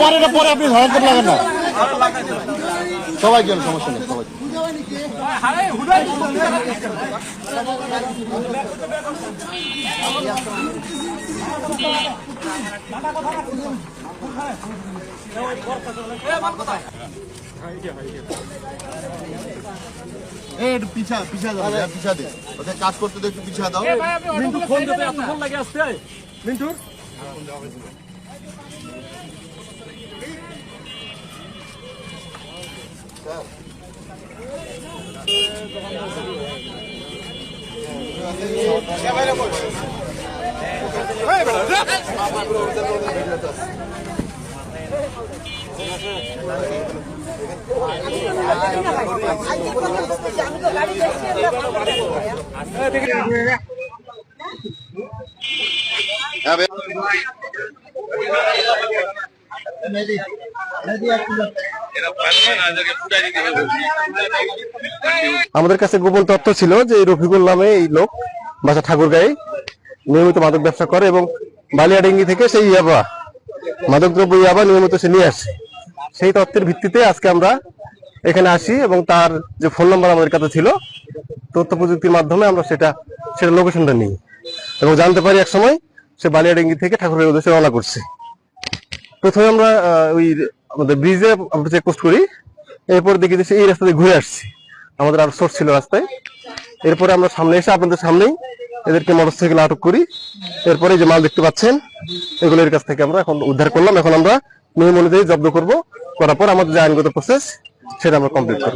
পরে পরে আপনি ধরাতে লাগান না। সবাই গেল সমস্যা নেই সবাই। পিছা পিছা দাও হ্যাঁ, পিছা দে। ওদের কাজ করতে দে একটু পিছা দাও। মিন্টু ফোন দেবে এত ফোন লাগে আসতে মিন্টুর হ্যাঁ বে- আমাদের কাছে গোপন তথ্য ছিল যে রফিকুল নামে এই লোক বাসা ঠাকুরগাঁয়ে নিয়মিত মাদক ব্যবসা করে এবং বালিয়াডেঙ্গি থেকে সেই ইয়াবা মাদক দ্রব্য ইয়াবা নিয়মিত সে নিয়ে আসে। সেই তথ্যের ভিত্তিতে আজকে আমরা এখানে আসি এবং তার যে ফোন নাম্বার আমাদের কাছে ছিল, তথ্য প্রযুক্তির মাধ্যমে আমরা সেটা সেটা লোকেশনটা নিই এবং জানতে পারি এক সময় সে বালিয়াডেঙ্গি থেকে ঠাকুরের উদ্দেশ্যে রওনা করছে। প্রথমে আমরা ওই আমাদের ব্রিজে আমরা চেক চেকপোস্ট করি, এরপর দেখি যে এই রাস্তা দিয়ে ঘুরে আসছি। আমাদের আরও সোর্স ছিল রাস্তায়। এরপরে আমরা সামনে এসে আপনাদের সামনেই এদেরকে মোটরসাইকেল আটক করি। এরপরে যে মাল দেখতে পাচ্ছেন, এগুলো এর কাছ থেকে আমরা এখন উদ্ধার করলাম। এখন আমরা নিয়ম অনুযায়ী জব্দ করব, করার পর আমাদের যে আইনগত প্রসেস সেটা আমরা কমপ্লিট করব।